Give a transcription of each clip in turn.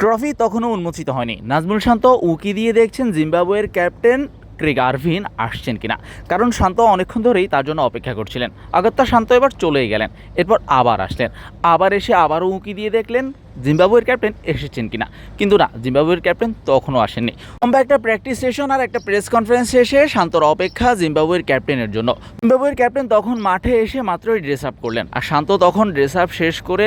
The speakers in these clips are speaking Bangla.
ট্রফি তখনও উন্মোচিত হয়নি। নাজমুল শান্ত উকি দিয়ে দেখছেন জিম্বাবুয়ের ক্যাপ্টেন ক্রেগ আরভিন আসছেন কিনা। কারণ শান্ত অনেকক্ষণ ধরেই তার জন্য অপেক্ষা করছিলেন। আগত্তা শান্ত এবার চলেই গেলেন, এরপর আবার আসলেন। আবার এসে আবারও উঁকি দিয়ে দেখলেন জিম্বাবুয়ের ক্যাপ্টেন এসেছেন কিনা। কিন্তু না, জিম্বাবুয়ের ক্যাপ্টেন তখনও আসেননি। লম্বা একটা প্র্যাকটিস সেশন আর একটা প্রেস কনফারেন্স শেষে শান্তর অপেক্ষা জিম্বাবুয়ের ক্যাপ্টেনের জন্য। জিম্বাবুয়ের ক্যাপ্টেন তখন মাঠে এসে মাত্রই ড্রেস আপ করলেন। আর শান্ত তখন ড্রেস আপ শেষ করে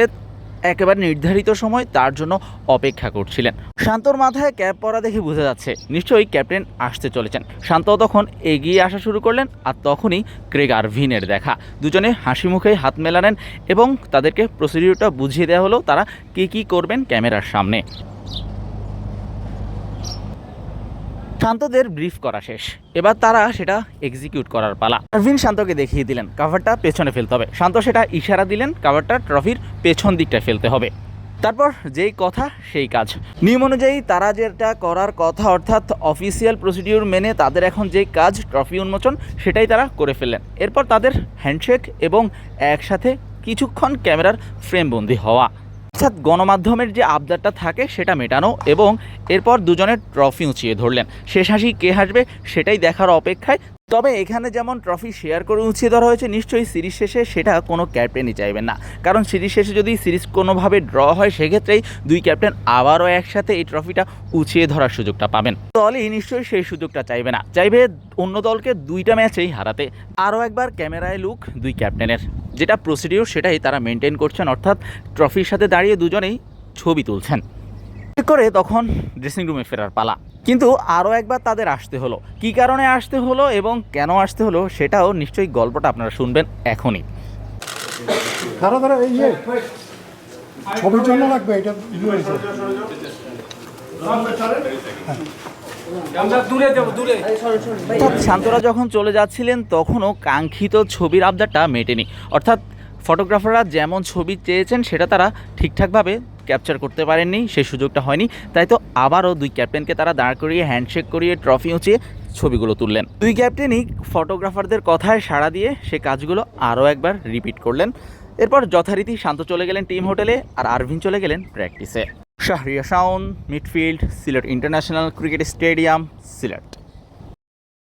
একেবারে নির্ধারিত সময় তার জন্য অপেক্ষা করছিলেন। শান্তর মাথায় ক্যাপ পরা দেখে বোঝা যাচ্ছে নিশ্চয়ই ক্যাপ্টেন আসতে চলেছেন। শান্ত তখন এগিয়ে আসা শুরু করলেন আর তখনই ক্রেগ আরভিনের দেখা। দুজনে হাসি মুখে হাত মেলালেন এবং তাদেরকে প্রসিডিউরটা বুঝিয়ে দেওয়া হলো তারা কী কী করবেন ক্যামেরার সামনে। শান্তদের ব্রিফ করা শেষ। এবার তারা সেটা এক্সিকিউট করার পালা। আরভিন শান্তকে দেখিয়ে দিলেন কাভারটা পেছনে ফেলতে হবে। শান্ত সেটা ইশারা দিলেন কাভারটা ট্রফির পেছন দিকটা ফেলতে হবে। তারপর যেই কথা, সেই কাজ। নিয়ম অনুযায়ী তারা যেটা করার কথা, অর্থাৎ অফিসিয়াল প্রসিডিউর মেনে তাদের এখন যেই কাজ, ট্রফি উন্মোচন, সেটাই তারা করে ফেললেন। এরপর তাদের হ্যান্ডশেক এবং একসাথে কিছুক্ষণ ক্যামেরার ফ্রেমবন্দি হওয়া। অর্থাৎ গণমাধ্যমের যে আবদারটা থাকে সেটা মেটানো এবং এরপর দুজনের ট্রফি উঁচিয়ে ধরলেন। শেষ হাসি কে হাসবে সেটাই দেখার অপেক্ষায়। তবে এখানে যেমন ট্রফি শেয়ার করে উঁচিয়ে ধরা হয়েছে, নিশ্চয়ই সিরিজ শেষে সেটা কোনো ক্যাপ্টেনই চাইবেন না। কারণ সিরিজ শেষে যদি সিরিজ কোনোভাবে ড্র হয়, সেক্ষেত্রেই দুই ক্যাপ্টেন আবারও একসাথে এই ট্রফিটা উঁচিয়ে ধরার সুযোগটা পাবেন। দলই নিশ্চয়ই সেই সুযোগটা চাইবে না। চাইবে অন্য দলকে দুইটা ম্যাচেই হারাতে। আরও একবার ক্যামেরায় লুক দুই ক্যাপ্টেনের। যেটা প্রসিডিওর সেটাই তারা মেনটেন করছেন অর্থাৎ ট্রফির সাথে দাঁড়িয়ে দুজনেই ছবি তুলছেন। করে তখন ড্রেসিং রুমে ফেরার পালা। কিন্তু আরও একবার তাদের আসতে হলো। কী কারণে আসতে হলো এবং কেন আসতে হলো সেটাও নিশ্চয়ই গল্পটা আপনারা শুনবেন এখনই। ধরো ধরো এই ছবির জন্য লাগবে এটা অর্থাৎ শান্তরা যখন চলে যাচ্ছিলেন তখনও কাঙ্ক্ষিত ছবির আবদারটা মেটেনি। অর্থাৎ ফটোগ্রাফাররা যেমন ছবি চেয়েছেন সেটা তারা ঠিকঠাকভাবে ক্যাপচার করতে পারেননি সেই সুযোগটা হয়নি। তাই তো আবারও দুই ক্যাপ্টেনকে তারা দাঁড় করিয়ে হ্যান্ডশেক করিয়ে ট্রফি উঁচিয়ে ছবিগুলো তুললেন। দুই ক্যাপ্টেনই ফটোগ্রাফারদের কথায় সাড়া দিয়ে সে কাজগুলো আরও একবার রিপিট করলেন। এরপর যথারীতি শান্ত চলে গেলেন টিম হোটেলে আর আরভিন চলে গেলেন প্র্যাকটিসে। Shahriya Shaon midfield Sylhet international cricket stadium Sylhet.